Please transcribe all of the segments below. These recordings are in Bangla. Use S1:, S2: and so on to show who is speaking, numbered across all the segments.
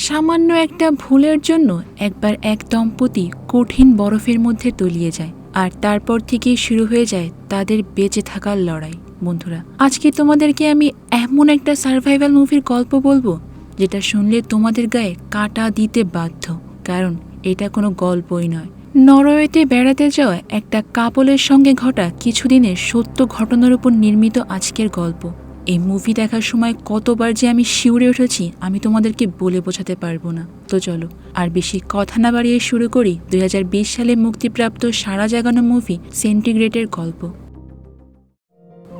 S1: সামান্য একটা ভুলের জন্য একবার এক দম্পতি কঠিন বরফের মধ্যে তলিয়ে যায়, আর তারপর থেকেই শুরু হয়ে যায় তাদের বেঁচে থাকার লড়াই। বন্ধুরা, আজকে তোমাদেরকে আমি এমন একটা সার্ভাইভাল মুভির গল্প বলব, যেটা শুনলে তোমাদের গায়ে কাটা দিতে বাধ্য। কারণ এটা কোনো গল্পই নয়। নরওয়েতে বেড়াতে যাওয়া একটা কাপলের সঙ্গে ঘটা কিছুদিনের সত্য ঘটনার উপর নির্মিত আজকের গল্প। এই মুভি দেখার সময় কতবার যে আমি শিউরে উঠেছি, আমি তোমাদেরকে বলে বোঝাতে পারব না। তো চলো, আর বেশি কথা না বাড়িয়ে শুরু করি দুই হাজার বিশ সালে মুক্তিপ্রাপ্ত সারা জাগানো মুভি সেন্টিগ্রেটের গল্প।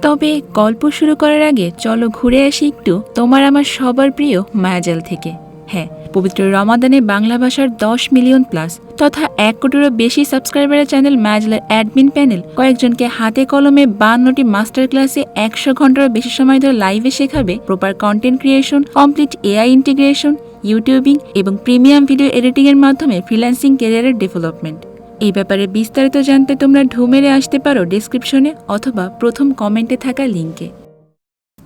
S1: তবে গল্প শুরু করার আগে চলো ঘুরে আসি একটু তোমার আমার সবার প্রিয় মায়াজাল থেকে। হ্যাঁ পবিত্র রমাদানে বাংলা ভাষার দশ মিলিয়ন প্লাস তথা এক কোটিরও বেশি সাবস্ক্রাইবারের চ্যানেল ম্যাজলার অ্যাডমিন প্যানেল কয়েকজনকে হাতে কলমে বান্নটি মাস্টার ক্লাসে একশো ঘন্টারও বেশি সময় ধরে লাইভে শেখাবে। Proper content creation complete AI integration YouTubing এবং প্রিমিয়াম ভিডিও এডিটিং এর মাধ্যমে ফ্রিল্যান্সিং কেরিয়ারের ডেভেলপমেন্ট এই ব্যাপারে বিস্তারিত জানতে তোমরা ঢু মেরে আসতে পারো ডেসক্রিপশনে অথবা প্রথম কমেন্টে থাকা লিঙ্কে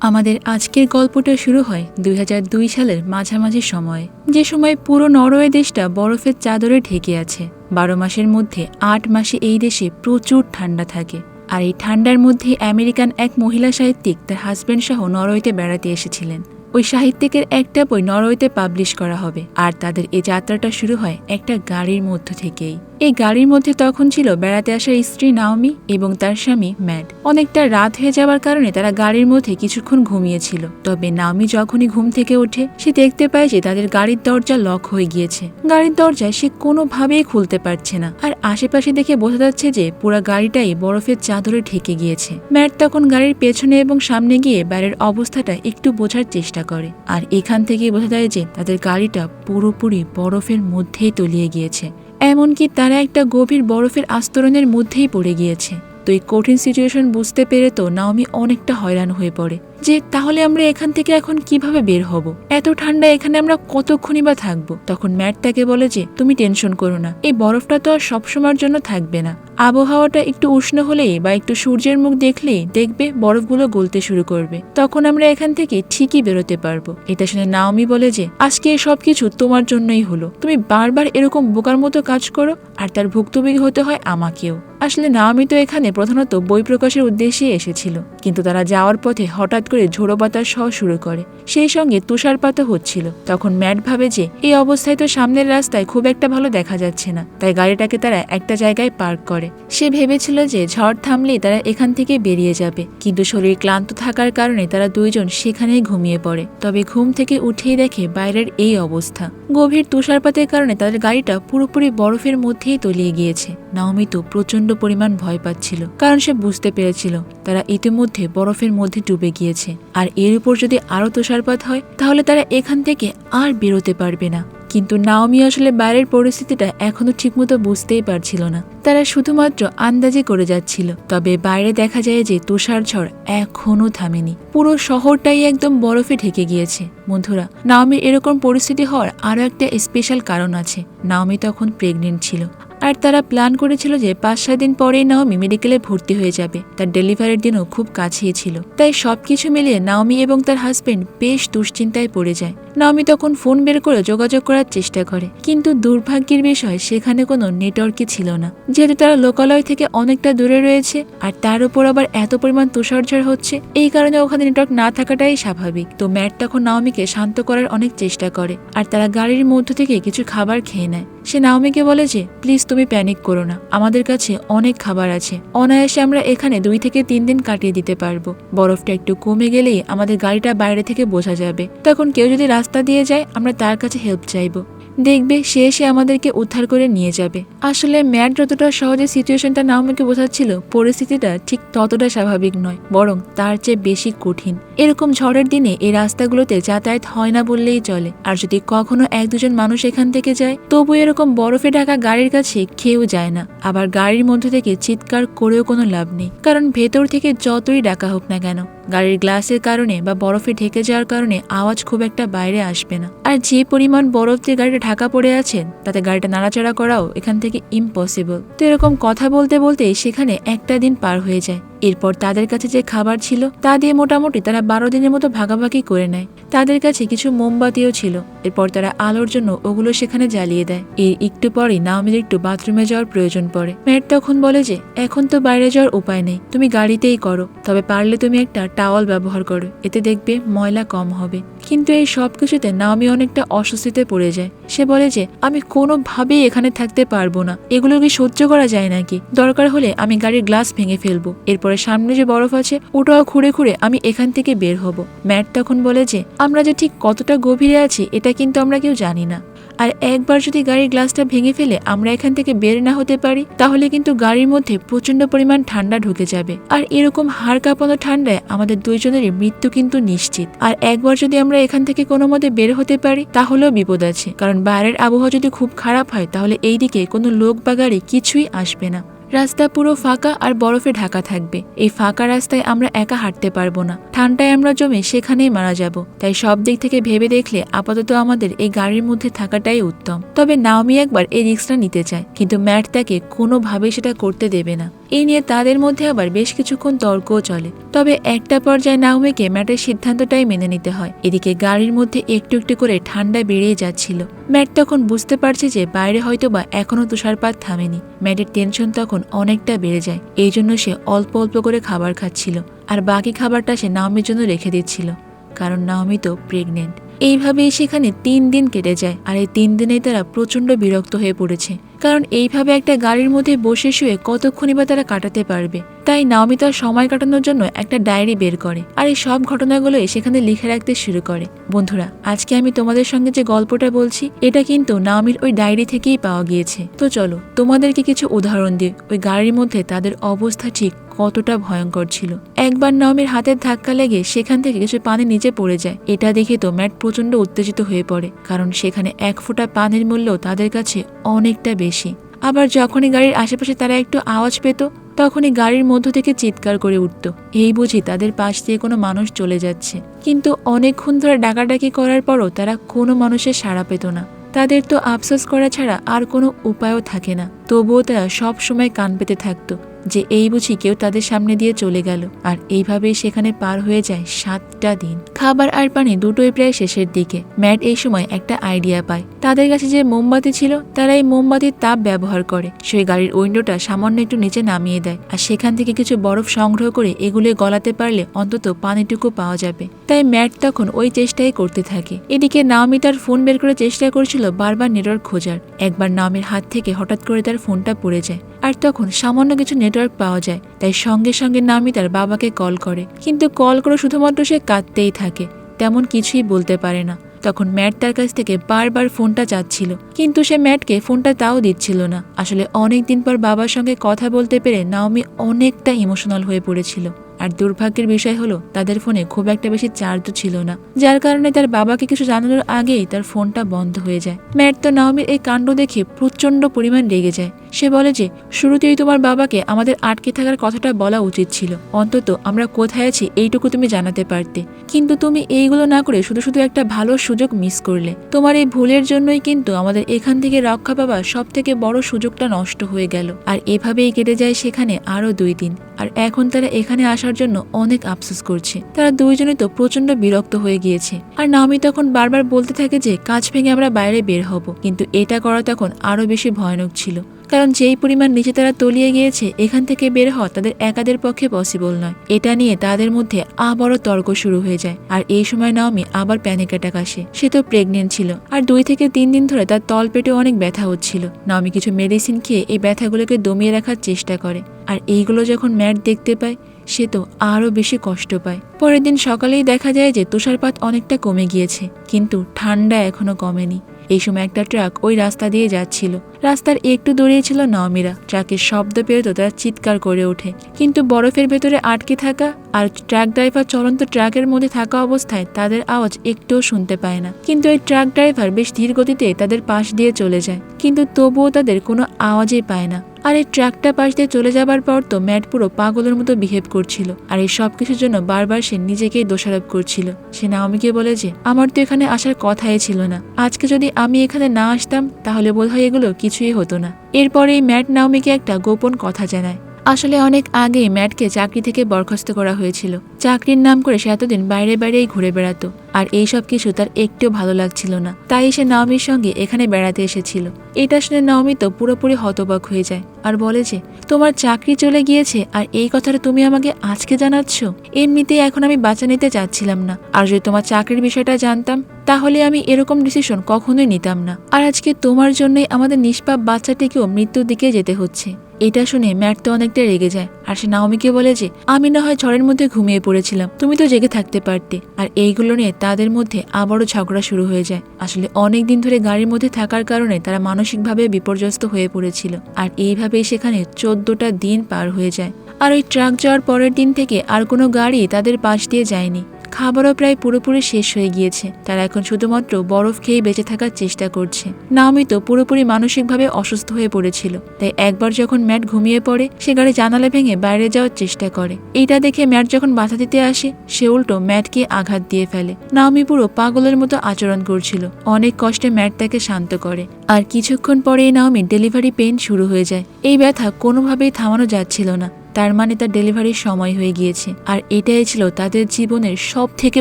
S1: আমাদের আজকের গল্পটা শুরু হয় দুই হাজার দুই সালের মাঝামাঝি সময়ে। যে সময় পুরো নরওয়ে দেশটা বরফের চাদরে ঢেকে আছে। বারো মাসের মধ্যে আট মাসে এই দেশে প্রচুর ঠান্ডা থাকে। আর এই ঠান্ডার মধ্যে আমেরিকান এক মহিলা সাহিত্যিক তার হাজব্যান্ড সহ নরওয়েতে বেড়াতে এসেছিলেন। ওই সাহিত্যিকের একটা বই নরওয়েতে পাবলিশ করা হবে। আর তাদের এই যাত্রাটা শুরু হয় একটা গাড়ির মধ্য থেকেই। এই গাড়ির মধ্যে তখন ছিল বেড়াতে আসা স্ত্রী নাওমি এবং তার স্বামী ম্যাড। অনেকটা রাত হয়ে যাওয়ার কারণে তারা গাড়ির মধ্যে কিছুক্ষণ ঘুমিয়েছিল। তবে নাওমি যখনই ঘুম থেকে ওঠে, সে দেখতে পায় যে তাদের গাড়ির দরজা লক হয়ে গিয়েছে। গাড়ির দরজায় সে কোনোভাবেই খুলতে পারছে না আর আশেপাশে দেখে বোঝা যাচ্ছে যে পুরো গাড়িটাই বরফের চাদরে ঢেকে গিয়েছে। ম্যাট তখন গাড়ির পেছনে এবং সামনে গিয়ে বাইরের অবস্থাটা একটু বোঝার চেষ্টা করে আর এখান থেকেই বোঝা যায় যে তাদের গাড়িটা পুরোপুরি বরফের মধ্যেই তলিয়ে গিয়েছে। এমনকি তারা একটা গভীর বরফের আস্তরণের মধ্যেই পড়ে গিয়েছে। তো এই কঠিন সিচুয়েশন বুঝতে পেরে তো নাওমি অনেকটা হয়রান হয়ে পড়ে। যে তাহলে আমরা এখান থেকে এখন কীভাবে বের হব? এত ঠান্ডা এখানে আমরা কতক্ষণই বা থাকব? তখন ম্যাট তাকে বলে যে, তুমি টেনশন করো না। এই বরফটা তো আর সবসময়ের জন্য থাকবে না। আবহাওয়াটা একটু উষ্ণ হলেই বা একটু সূর্যের মুখ দেখলেই দেখবে বরফগুলো গলতে শুরু করবে। তখন আমরা এখান থেকে ঠিকই বেরোতে পারব। এটা শুনে নাওমি বলে যে, আজকে এই সবকিছু তোমার জন্যই হলো। তুমি বারবার এরকম বোকার মতো কাজ করো আর তার ভুক্তভোগী হতে হয় আমাকেও। আসলে নাওমি তো এখানে প্রধানত বই প্রকাশের উদ্দেশ্যে এসেছিল। কিন্তু তারা যাওয়ার পথে হঠাৎ করে ঝোড়ো বাতাস সহ শুরু করে। সেই সঙ্গে তুষারপাতও হচ্ছিল। তখন ম্যাট ভাবে যে, এই অবস্থায় তো সামনের রাস্তায় খুব একটা ভালো দেখা যাচ্ছে না। তাই গাড়িটাকে তারা একটা জায়গায় পার্ক করে। সে ভেবেছিল যে, ঝড় থামলেই তারা এখান থেকে বেরিয়ে যাবে। কিন্তু শরীর ক্লান্ত থাকার কারণে তারা দুইজন সেখানেই ঘুমিয়ে পড়ে। তবে ঘুম থেকে উঠেই দেখে বাইরের এই অবস্থা। গভীর তুষারপাতের কারণে তাদের গাড়িটা পুরোপুরি বরফের মধ্যেই তলিয়ে গিয়েছে। নাওমি প্রচণ্ড পরিমাণ ভয় পাচ্ছিল, কারণ সে বুঝতে পেরেছিল, তারা ইতিমধ্যে বরফের মধ্যে ডুবে গিয়েছে। আর এর উপর যদি আরও তুষারপাত হয়, তাহলে তারা এখান থেকে আর বেরোতে পারবে না। কিন্তু নাওমি আসলে বাইরের পরিস্থিতিটা এখনও ঠিকমতো বুঝতেই পারছিল না। তারা শুধুমাত্র আন্দাজে করে যাচ্ছিল। তবে বাইরে দেখা যায় যে তুষার ঝড় এখনও থামেনি। পুরো শহরটাই একদম বরফে ঢেকে গিয়েছে। বন্ধুরা, নাওমির এরকম পরিস্থিতি হওয়ার আরও একটা স্পেশাল কারণ আছে। নাওমি তখন প্রেগনেন্ট ছিল। আর তারা প্ল্যান করেছিল যে পাঁচ সাত দিন পরেই নাওমি মেডিকেলে ভর্তি হয়ে যাবে। তার ডেলিভারির দিনও খুব কাছেই ছিল। তাই সবকিছু মিলিয়ে নাওমি এবং তার হাজবেন্ড বেশ দুশ্চিন্তায় পড়ে যায়। নাওমি তখন ফোন বের করে যোগাযোগ করার চেষ্টা করে। কিন্তু দুর্ভাগ্যের বিষয়, সেখানে কোনো নেটওয়ার্কই ছিল না। যেহেতু তারা লোকালয় থেকে অনেকটা দূরে রয়েছে, আর তার উপর আবার এত পরিমাণ তুষারঝড় হচ্ছে, এই কারণে ওখানে নেটওয়ার্ক না থাকাটাই স্বাভাবিক। তো ম্যাট তখন নাওমিকে শান্ত করার অনেক চেষ্টা করে, আর তারা গাড়ির মধ্য থেকে কিছু খাবার খেয়ে নেয়। সে নাওমিকে বলে যে, প্লিজ তুমি প্যানিক করো না, আমাদের কাছে অনেক খাবার আছে। অনায়াসে আমরা এখানে দুই থেকে তিন দিন কাটিয়ে দিতে পারব। বরফটা একটু কমে গেলেই আমাদের গাড়িটা বাইরে থেকে বোঝা যাবে। তখন কেউ যদি রাস্তা দিয়ে যায়, আমরা তার কাছে হেল্প চাইব। দেখবে সে এসে আমাদেরকে উদ্ধার করে নিয়ে যাবে। আসলে ম্যাট যতটা সহজে সিচুয়েশনটা নাওমিকে বোঝাচ্ছিল, পরিস্থিতিটা ঠিক ততটা স্বাভাবিক নয়, বরং তার চেয়ে বেশি কঠিন। এরকম ঝড়ের দিনে এই রাস্তাগুলোতে যাতায়াত হয় না বললেই চলে, আর যদি কখনো এক দুজন মানুষ এখান থেকে যায়, তবু এরকম বরফে ঢাকা গাড়ির কাছে খেয়েও যায় না। আবার গাড়ির মধ্যে থেকে চিৎকার করেও কোনো লাভ নেই, কারণ ভেতর থেকে যতই ডাকা হোক না কেন গাড়ির গ্লাসের কারণে বা বরফে ঢেকে যাওয়ার কারণে আওয়াজ খুব একটা বাইরে আসবে না। আর যে পরিমাণ বরফ দিয়ে গাড়িটা ঢাকা পড়ে আছে, তাতে গাড়িটা নাড়াচাড়া করাও এখান থেকে ইম্পসিবল তো এরকম কথা বলতে বলতে সেখানে একটা দিন পার হয়ে যায়। এরপর তাদের কাছে যে খাবার ছিল, তা দিয়ে মোটামুটি তারা বারো দিনের মতো ভাগাভাগি করে নেয়। তাদের কাছে কিছু মোমবাতিও ছিল। এরপর তারা আলোর জন্য ওগুলো সেখানে জ্বালিয়ে দেয়। এর একটু পরেই নাওমির একটু বাথরুমে যাওয়ার প্রয়োজন পড়ে। ম্যাট তখন বলে যে, এখন তো বাইরে যাওয়ার উপায় নেই। তুমি গাড়িতেই করো। তবে পারলে তুমি একটা টাওয়াল ব্যবহার করো। এতে দেখবে ময়লা কম হবে। কিন্তু এই সব কিছুতে নাওমি অনেকটা অস্বস্তিতে পড়ে যায়। সে বলে যে, আমি কোনোভাবেই এখানে থাকতে পারব না। এগুলো কি সহ্য করা যায় নাকি? দরকার হলে আমি গাড়ির গ্লাস ভেঙে ফেলব। এরপরে সামনে যে বরফ আছে, ওটাও খুঁড়ে খুঁড়ে আমি এখান থেকে বের হব। ম্যাট তখন বলে যে, আমরা যে ঠিক কতটা গভীরে আছি, এটা কিন্তু আমরা কেউ জানি না। আর একবার যদি গাড়ির গ্লাসটা ভেঙে ফেলে আমরা এখান থেকে বের না হতে পারি, তাহলে কিন্তু গাড়ির মধ্যে প্রচণ্ড পরিমাণ ঠান্ডা ঢুকে যাবে। আর এরকম হাড় কাঁপানো ঠান্ডায় আমাদের দুইজনেরই মৃত্যু কিন্তু নিশ্চিত। আর একবার যদি আমরা এখান থেকে কোনো মতে বের হতে পারি তাহলেও বিপদ আছে। কারণ বাইরের আবহাওয়া যদি খুব খারাপ হয়, তাহলে এই দিকে কোনো লোক বা গাড়ি কিছুই আসবে না। রাস্তা পুরো ফাঁকা আর বরফে ঢাকা থাকবে। এই ফাঁকা রাস্তায় আমরা একা হাঁটতে পারব না। ঠান্ডায় আমরা জমে সেখানেই মারা যাব। তাই সব দিক থেকে ভেবে দেখলে আপাতত আমাদের এই গাড়ির মধ্যে থাকাটাই উত্তম। তবে নাওমি একবার এই রিক্সটা নিতে চায়, কিন্তু ম্যাট তাকে কোনোভাবেই সেটা করতে দেবে না। এই নিয়ে তাদের মধ্যে আবার বেশ কিছুক্ষণ তর্কও চলে। তবে একটা পর্যায়ে নাওমিকে ম্যাটের সিদ্ধান্তটাই মেনে নিতে হয়। এদিকে গাড়ির মধ্যে একটু একটু করে ঠান্ডা বেড়েই যাচ্ছিল। ম্যাট তখন বুঝতে পারছে যে বাইরে হয়তো বা এখনও তুষারপাত থামেনি। ম্যাটের টেনশন তখন অনেকটা বেড়ে যায়। এই জন্য সে অল্প অল্প করে খাবার খাচ্ছিল। আর বাকি খাবারটা সে নাওমির জন্য রেখে দিচ্ছিল। কারণ নাওমি তো প্রেগনেন্ট এইভাবেই সেখানে তিন দিন কেটে যায় আর এই তিন দিনেই তারা প্রচণ্ড বিরক্ত হয়ে পড়েছে। কারণ এইভাবে একটা গাড়ির মধ্যে বসে শুয়ে কতক্ষণই বা তারা কাটাতে পারবে? তাই নাওমি তার সময় কাটানোর জন্য একটা ডায়েরি বের করে আর এই সব ঘটনাগুলো সেখানে লিখে রাখতে শুরু করে। বন্ধুরা, আজকে আমি তোমাদের সঙ্গে যে গল্পটা বলছি, এটা কিন্তু নাওমির ওই ডায়েরি থেকেই পাওয়া গিয়েছে। তো চলো, তোমাদেরকে কিছু উদাহরণ দিয়ে ওই গাড়ির মধ্যে তাদের অবস্থা ঠিক কতটা ভয়ঙ্কর ছিল। একবার নমের হাতের ধাক্কা লেগে সেখান থেকে কিছু পানি নিচে পড়ে যায়। এটা দেখে তো ম্যাট প্রচণ্ড উত্তেজিত হয়ে পড়ে, কারণ সেখানে এক ফোঁটা পানির মূল্য তাদের কাছে অনেকটা বেশি। আবার যখনই গাড়ির আশেপাশে তারা একটু আওয়াজ পেত, তখনই গাড়ির মধ্য থেকে চিৎকার করে উঠত। এই বুঝি তাদের পাশ দিয়ে কোনো মানুষ চলে যাচ্ছে। কিন্তু অনেকক্ষণ ধরে ডাকাডাকি করার পরও তারা কোনো মানুষের সাড়া পেত না। তাদের তো আফসোস করা ছাড়া আর কোনো উপায়ও থাকে না। তবুও তারা সব সময় কান পেতে থাকতো। যে এই বুঝি কেউ তাদের সামনে দিয়ে চলে গেল। আর এইভাবেই সেখানে পার হয়ে যায় সাতটা দিন। খাবার আর পানি দুটোই প্রায় শেষের দিকে। ম্যাট এই সময় একটা আইডিয়া পায়। তাদের কাছে যে মোমবাতি ছিল, তারা এই মোমবাতির তাপ ব্যবহার করে। সেই গাড়ির উইন্ডোটা সামান্য একটু নিচে নামিয়ে দেয়। আর সেখান থেকে কিছু বরফ সংগ্রহ করে এগুলো গলাতে পারলে অন্তত পানিটুকু পাওয়া যাবে। তাই ম্যাট তখন ওই চেষ্টাই করতে থাকে। এদিকে নাওমি তার ফোন বের করে চেষ্টা করছিল বারবার নেটওয়ার্ক খোঁজার। একবার নাওমির হাত থেকে হঠাৎ করে তার ফোনটা পড়ে যায়। আর তখন সামান্য কিছু নেটওয়ার্ক পাওয়া যায়, তাই সঙ্গে সঙ্গে নামি তার বাবাকে কল করে। কিন্তু কল করে শুধুমাত্র সে কাঁদতেই থাকে, তেমন কিছুই বলতে পারে না। তখন ম্যাট তার কাছ থেকে বারবার ফোনটা চাচ্ছিল, কিন্তু সে ম্যাটকে ফোনটা তাও দিচ্ছিল না। আসলে অনেক দিন পর বাবার সঙ্গে কথা বলতে পেরে নাওমি অনেকটা ইমোশনাল হয়ে পড়েছিল। আর দুর্ভাগ্যের বিষয় হলো, তাদের ফোনে খুব একটা বেশি চার্জও ছিল না, যার কারণে তার বাবাকে কিছু জানানোর আগেই তার ফোনটা বন্ধ হয়ে যায়। ম্যাট তো নাওমির এই কাণ্ড দেখে প্রচণ্ড পরিমাণ রেগে যায়। সে বলে যে, শুরুতেই তোমার বাবাকে আমাদের আটকে থাকার কথাটা বলা উচিত ছিল। অন্তত আমরা কোথায় আছি এইটুকু তুমি জানাতে পারতে। কিন্তু তুমি এইগুলো না করে শুধু শুধু একটা ভালো সুযোগ মিস করলে। তোমার এই ভুলের জন্যই কিন্তু আমাদের এখান থেকে রক্ষা পাবার সব থেকে বড় সুযোগটা নষ্ট হয়ে গেল। আর এভাবেই কেটে যায় সেখানে আরও দুই দিন। আর এখন তারা এখানে আসার জন্য অনেক আফসোস করছে। তারা দুইজনে তো প্রচণ্ড বিরক্ত হয়ে গিয়েছে। আর নামি তখন বারবার বলতে থাকে যে, কাজ ভেঙে আমরা বাইরে বের হব। কিন্তু এটা করা তখন আরও বেশি ভয়ানক ছিল। কারণ যেই পরিমাণ নিচে তারা তলিয়ে গিয়েছে, এখান থেকে বের হওয়া তাদের একাদের পক্ষে পসিবল নয়। এটা নিয়ে তাদের মধ্যে আবারও তর্ক শুরু হয়ে যায়। আর এই সময় নাওমি আবার প্যানিক অ্যাটাক আসে। সে তো প্রেগনেন্ট ছিল। আর দুই থেকে তিন দিন ধরে তার তল পেটে অনেক ব্যথা হচ্ছিল। নাওমি কিছু মেডিসিন খেয়ে এই ব্যথাগুলোকে দমিয়ে রাখার চেষ্টা করে। আর এইগুলো যখন ম্যাট দেখতে পায়, সে তো আরও বেশি কষ্ট পায়। পরের দিন সকালেই দেখা যায় যে তুষারপাত অনেকটা কমে গিয়েছে। কিন্তু ঠান্ডা এখনও কমেনি। এই সময় একটা ট্রাক ওই রাস্তা দিয়ে যাচ্ছিল। রাস্তার একটু দূরেই ছিল নমিরা ট্রাকের শব্দ পেয়ে তো তারা চিৎকার করে ওঠে। কিন্তু বরফের ভেতরে আটকে থাকা আর ট্রাক ড্রাইভার চলন্ত ট্রাকের মধ্যে থাকা অবস্থায় তাদের আওয়াজ একটুও শুনতে পায় না। কিন্তু এই ট্রাক ড্রাইভার বেশ ধীর গতিতে তাদের পাশ দিয়ে চলে যায়। কিন্তু তবুও তাদের কোনো আওয়াজই পায় না। আর এই ট্রাকটা পাশ দিয়ে চলে যাবার পর তো ম্যাট পুরো পাগলের মতো বিহেভ করছিল। আর এই সব কিছুর জন্য বারবার সে নিজেকেই দোষারোপ করছিল। সে নাওমিকে বলে যে, আমার তো এখানে আসার কথাই ছিল না। আজকে যদি আমি এখানে না আসতাম, তাহলে বোধহয় এগুলো কিছুই হতো না। এরপরে এই ম্যাট নাওমিকে একটা গোপন কথা জানায়। আসলে অনেক আগেই ম্যাটকে চাকরি থেকে বরখাস্ত করা হয়েছিল। চাকরির নাম করে সে এতদিন বাইরে বাইরেই ঘুরে বেড়াতো, আর এই সব কিছু তার একটু ভালো লাগছিল না। তাই সে নাওমির সঙ্গে এখানে বেড়াতে এসেছিল। এটা শুনে নাওমি তো পুরোপুরি হতবাক হয়ে যায়, আর বলে যে, তোমার চাকরি চলে গিয়েছে, আর এই কথাটা তুমি আমাকে আজকে জানাচ্ছ? এমনিতেই এখন আমি বাঁচা নিতে চাচ্ছিলাম না। আর যদি তোমার চাকরির বিষয়টা জানতাম, তাহলে আমি এরকম ডিসিশন কখনোই নিতাম না। আর আজকে তোমার জন্যই আমাদের নিষ্পাপ বাচ্চাটিকেও মৃত্যুর দিকে যেতে হচ্ছে। এটা শুনে ম্যাট তো অনেকটা রেগে যায়। আর সে নাওমিকে বলে যে, আমি না হয় ঝড়ের মধ্যে ঘুমিয়ে পড়েছিলাম। তুমি তো জেগে থাকতে পারতে। আর এইগুলো নিয়ে তাদের মধ্যে আবারও ঝগড়া শুরু হয়ে যায়। আসলে অনেক দিন ধরে গাড়ির মধ্যে থাকার কারণে তারা মানসিকভাবে বিপর্যস্ত হয়ে পড়েছিল। আর এইভাবেই সেখানে চোদ্দটা দিন পার হয়ে যায়। আর ওই ট্রাক যাওয়ার পরের দিন থেকে আর কোনো গাড়ি তাদের পাশ দিয়ে যায়নি। খাবারও প্রায় পুরোপুরি শেষ হয়ে গিয়েছে। তারা এখন শুধুমাত্র বরফ খেয়ে বেঁচে থাকার চেষ্টা করছে। নাওমি তো পুরোপুরি মানসিকভাবে অসুস্থ হয়ে পড়েছিল। তাই একবার যখন ম্যাট ঘুমিয়ে পড়ে, সে গাড়ি জানালা ভেঙে বাইরে যাওয়ার চেষ্টা করে। এইটা দেখে ম্যাট যখন বাধা দিতে আসে, সে উল্টো ম্যাটকে আঘাত দিয়ে ফেলে। নাওমি পুরো পাগলের মতো আচরণ করছিল। অনেক কষ্টে ম্যাট তাকে শান্ত করে। আর কিছুক্ষণ পরেই নাওমির ডেলিভারি পেন শুরু হয়ে যায়। এই ব্যথা কোনোভাবেই থামানো যাচ্ছিল না। তার মানে তার ডেলিভারির সময় হয়ে গিয়েছে। আর এটাই ছিল তাদের জীবনের সব থেকে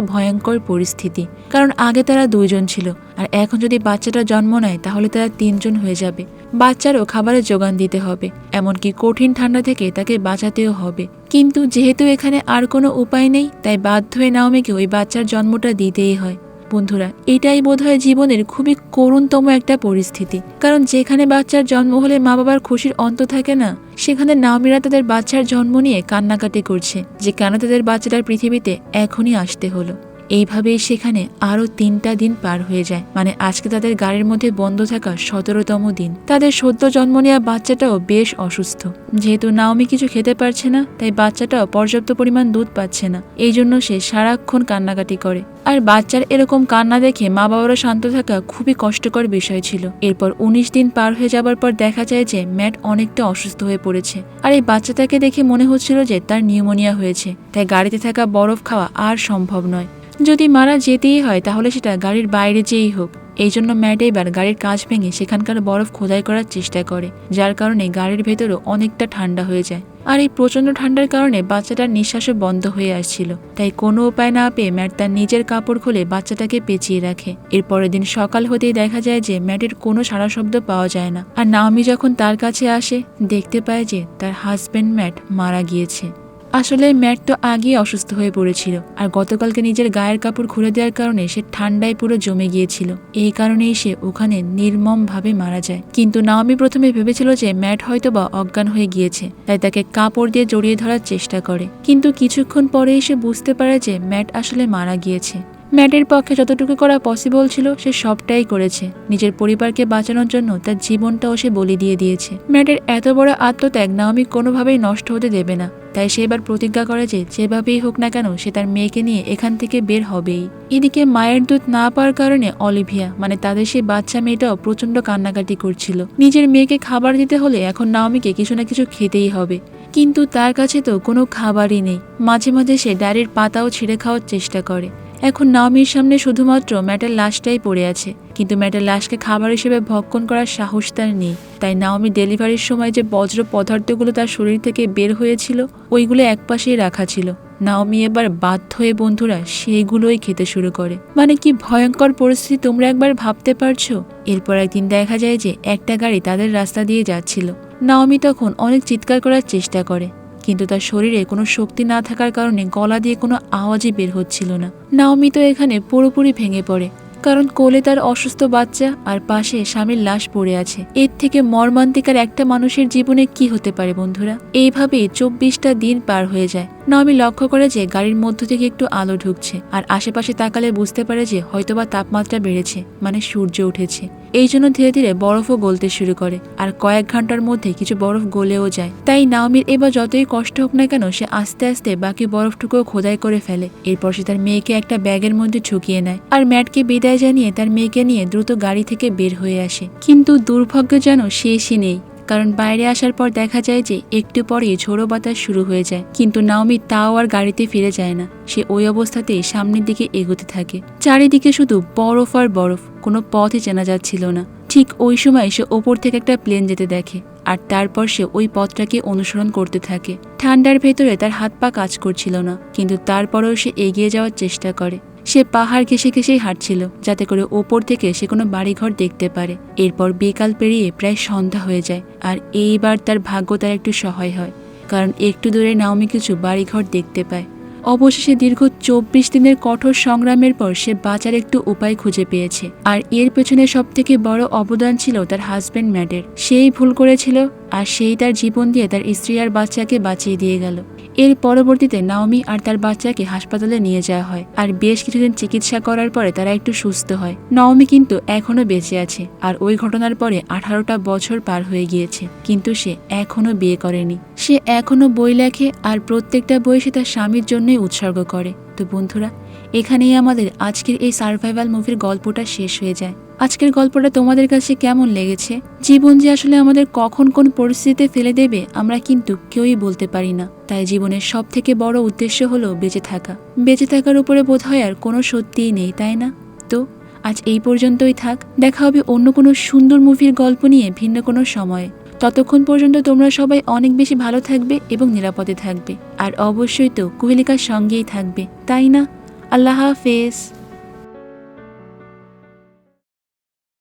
S1: ভয়ঙ্কর পরিস্থিতি। কারণ আগে তারা দুইজন ছিল, আর এখন যদি বাচ্চাটা জন্ম নেয়, তাহলে তারা তিনজন হয়ে যাবে। বাচ্চারও খাবারের যোগান দিতে হবে, এমনকি কঠিন ঠান্ডা থেকে তাকে বাঁচাতেও হবে। কিন্তু যেহেতু এখানে আর কোনো উপায় নেই, তাই বাধ্য হয়ে নাওমিকে ওই বাচ্চার জন্মটা দিতেই হয়। বন্ধুরা, এটাই বোধহয় জীবনের খুবই করুণতম একটা পরিস্থিতি। কারণ যেখানে বাচ্চার জন্ম হলে মা বাবার খুশির অন্ত থাকে না, সেখানে নাওমিরা তাদের বাচ্চার জন্ম নিয়ে কান্নাকাটি করছে, যে কেন তাদের বাচ্চাটার পৃথিবীতে এখনই আসতে হলো। এইভাবেই সেখানে আরও তিনটা দিন পার হয়ে যায়। মানে আজকে তাদের গাড়ির মধ্যে বন্ধ থাকা সতেরোতম দিন। তাদের সদ্য জন্ম নেওয়া বাচ্চাটাও বেশ অসুস্থ। যেহেতু নাওমি কিছু খেতে পারছে না, তাই বাচ্চাটাও পর্যাপ্ত পরিমাণ দুধ পাচ্ছে না। এই জন্য সে সারাক্ষণ কান্নাকাটি করে। আর বাচ্চার এরকম কান্না দেখে মা বাবারা শান্ত থাকা খুবই কষ্টকর বিষয় ছিল। এরপর উনিশ দিন পার হয়ে যাবার পর দেখা যায় যে ম্যাট অনেকটা অসুস্থ হয়ে পড়েছে। আর এই বাচ্চাটাকে দেখে মনে হচ্ছিল যে তার নিউমোনিয়া হয়েছে। তাই গাড়িতে থাকা বরফ খাওয়া আর সম্ভব নয়। যদি মারা যেতেই হয়, তাহলে সেটা গাড়ির বাইরে যেয়েই হোক। এই জন্য ম্যাট এবার গাড়ির কাজ ভেঙে সেখানকার বরফ খোদাই করার চেষ্টা করে, যার কারণে গাড়ির ভেতরও অনেকটা ঠান্ডা হয়ে যায়। আর এই প্রচণ্ড ঠান্ডার কারণে বাচ্চাটার নিঃশ্বাসও বন্ধ হয়ে আসছিল। তাই কোনো উপায় না পেয়ে ম্যাট তার নিজের কাপড় খুলে বাচ্চাটাকে পেঁচিয়ে রাখে। এর পরের দিন সকাল হতেই দেখা যায় যে ম্যাটের কোনো সারা শব্দ পাওয়া যায় না। আর নাওমি যখন তার কাছে আসে, দেখতে পায় যে তার হাজব্যান্ড ম্যাট মারা গিয়েছে। আসলে ম্যাট তো আগেই অসুস্থ হয়ে পড়েছিল, আর গতকালকে নিজের গায়ের কাপড় খুলে দেওয়ার কারণে সে ঠান্ডায় পুরো জমে গিয়েছিল। এই কারণেই সে ওখানে নির্মমভাবে মারা যায়। কিন্তু নাওমি প্রথমে ভেবেছিল যে ম্যাট হয়তো বা অজ্ঞান হয়ে গিয়েছে, তাই তাকে কাপড় দিয়ে জড়িয়ে ধরার চেষ্টা করে। কিন্তু কিছুক্ষণ পরেই সে বুঝতে পারে যে ম্যাট আসলে মারা গিয়েছে। ম্যাটের পক্ষে যতটুকু করা পসিবল ছিল, সে সবটাই করেছে। নিজের পরিবারকে বাঁচানোর জন্য তার জীবনটাও সে বলি দিয়ে দিয়েছে। ম্যাটের এত বড় আত্মত্যাগ নাওমি কোনোভাবেই নষ্ট হতে দেবে না। তাই সে এবার প্রতিজ্ঞা করে যে, যেভাবেই হোক না কেন, সে তার মেয়েকে নিয়ে এখান থেকে বের হবেই। এদিকে মায়ের দুধ না পাওয়ার কারণে অলিভিয়া মানে তাদের সেই বাচ্চা মেয়েটাও প্রচণ্ড কান্নাকাটি করছিল। নিজের মেয়েকে খাবার দিতে হলে এখন নাওমিকে কিছু না কিছু খেতেই হবে। কিন্তু তার কাছে তো কোনো খাবারই নেই। মাঝে মাঝে সে ডায়ের পাতাও ছিঁড়ে খাওয়ার চেষ্টা করে। এখন নাওমির সামনে শুধুমাত্র ম্যাটের লাশটাই পড়ে আছে। কিন্তু ম্যাটের লাশকে খাবার হিসেবে ভক্ষণ করার সাহস তার নেই। তাই নাওমি ডেলিভারির সময় যে বজ্র পদার্থগুলো তার শরীর থেকে বের হয়েছিল, ওইগুলো একপাশেই রাখা ছিল। নাওমি এবার বাধ্য হয়ে বন্ধুরা সেইগুলোই খেতে শুরু করে। মানে কি ভয়ঙ্কর পরিস্থিতি তোমরা একবার ভাবতে পারছ? এরপর একদিন দেখা যায় যে একটা গাড়ি তাদের রাস্তা দিয়ে যাচ্ছিল। নাওমি তখন অনেক চিৎকার করার চেষ্টা করে। কিন্তু তার শরীরে কোনো শক্তি না থাকার কারণে গলা দিয়ে কোনো আওয়াজই বের হচ্ছিল না। নাওমি তো এখানে পুরোপুরি ভেঙে পড়ে, কারণ কোলে তার অসুস্থ বাচ্চা আর পাশে স্বামীর লাশ পড়ে আছে। এর থেকে মর্মান্তিকার একটা মানুষের জীবনে কি হতে পারে বন্ধুরা? এইভাবেই চব্বিশটা দিন পার হয়ে যায়। নাওমি লক্ষ্য করে যে গাড়ির মধ্য থেকে একটু আলো ঢুকছে, আর আশেপাশে তাকালে বুঝতে পারে যে হয়তোবা তাপমাত্রা বেড়েছে মানে সূর্য উঠেছে। এই জন্য ধীরে ধীরে বরফও গলতে শুরু করে, আর কয়েক ঘণ্টার মধ্যে কিছু বরফ গলেও যায়। তাই নাওমির এবার যতই কষ্ট হোক না কেন, সে আস্তে আস্তে বাকি বরফটুকুও খোদাই করে ফেলে। এরপর সে তার মেয়েকে একটা ব্যাগের মধ্যে ঝুঁকিয়ে নেয়, আর ম্যাটকে বিদায় জানিয়ে তার মেয়েকে নিয়ে দ্রুত গাড়ি থেকে বের হয়ে আসে। কিন্তু দুর্ভাগ্য যেন শেষই নেই। কারণ বাইরে আসার পর দেখা যায় যে একটু পরেই ঝোড়ো বাতাস শুরু হয়ে যায়। কিন্তু নাওমি তাও আর গাড়িতে ফিরে যায় না। সে ওই অবস্থাতেই সামনের দিকে এগোতে থাকে। চারিদিকে শুধু বরফ আর বরফ, কোনো পথই চেনা যাচ্ছিল না। ঠিক ওই সময় সে ওপর থেকে একটা প্লেন যেতে দেখে, আর তারপর সে ওই পথটাকে অনুসরণ করতে থাকে। ঠান্ডার ভেতরে তার হাত পা কাজ করছিল না, কিন্তু তারপরেও সে এগিয়ে যাওয়ার চেষ্টা করে। সে পাহাড় ঘেসে ঘেসেই হাঁটছিল, যাতে করে ওপর থেকে সে কোনো বাড়িঘর দেখতে পারে। এরপর বিকাল পেরিয়ে প্রায় সন্ধ্যা হয়ে যায়, আর এইবার তার ভাগ্য তার একটু সহায় হয়, কারণ একটু দূরে নাওমি কিছু বাড়িঘর দেখতে পায়। অবশেষে দীর্ঘ চব্বিশ দিনের কঠোর সংগ্রামের পর সে বাঁচার একটু উপায় খুঁজে পেয়েছে, আর এর পেছনে সব থেকে বড় অবদান ছিল তার হাজব্যান্ড ম্যাডের সেই ভুল করেছিল আর সেই তার জীবন দিয়ে তার স্ত্রী আর বাচ্চাকে বাঁচিয়ে দিয়ে গেল। এর পরবর্তীতে নাওমি আর তার বাচ্চাকে হাসপাতালে নিয়ে যাওয়া হয় আর বেশ কিছুদিন চিকিৎসা করার পরে তারা একটু সুস্থ হয়। নাওমি কিন্তু এখনও বেঁচে আছে আর ওই ঘটনার পরে আঠারোটা বছর পার হয়ে গিয়েছে, কিন্তু সে এখনও বিয়ে করেনি। সে এখনও বই লেখে আর প্রত্যেকটা বই সে তার স্বামীর জন্যই উৎসর্গ করে। তো বন্ধুরা, এখানেই আমাদের আজকের এই সার্ভাইভাল মুভির গল্পটা শেষ হয়ে যায়। আজকের গল্পটা তোমাদের কাছে কেমন লেগেছে? জীবন যে আসলে আমাদের কখন কোন পরিস্থিতিতে ফেলে দেবে, আমরা কিন্তু কেউই বলতে পারি না। তাই জীবনের সব থেকে বড় উদ্দেশ্য হলো বেঁচে থাকা। বেঁচে থাকার উপরে বোধ হয় আর কোনো সত্যিই নেই, তাই না? তো, আজ এই পর্যন্তই থাক। দেখা হবে অন্য কোনো সুন্দর মুভির গল্প নিয়ে ভিন্ন কোনো সময়ে। ততক্ষণ পর্যন্ত তোমরা সবাই অনেক বেশি ভালো থাকবে এবং নিরাপদে থাকবে। আর অবশ্যই তো কুহেলিকার সঙ্গেই থাকবে, তাই না? আল্লাহ হাফেজ।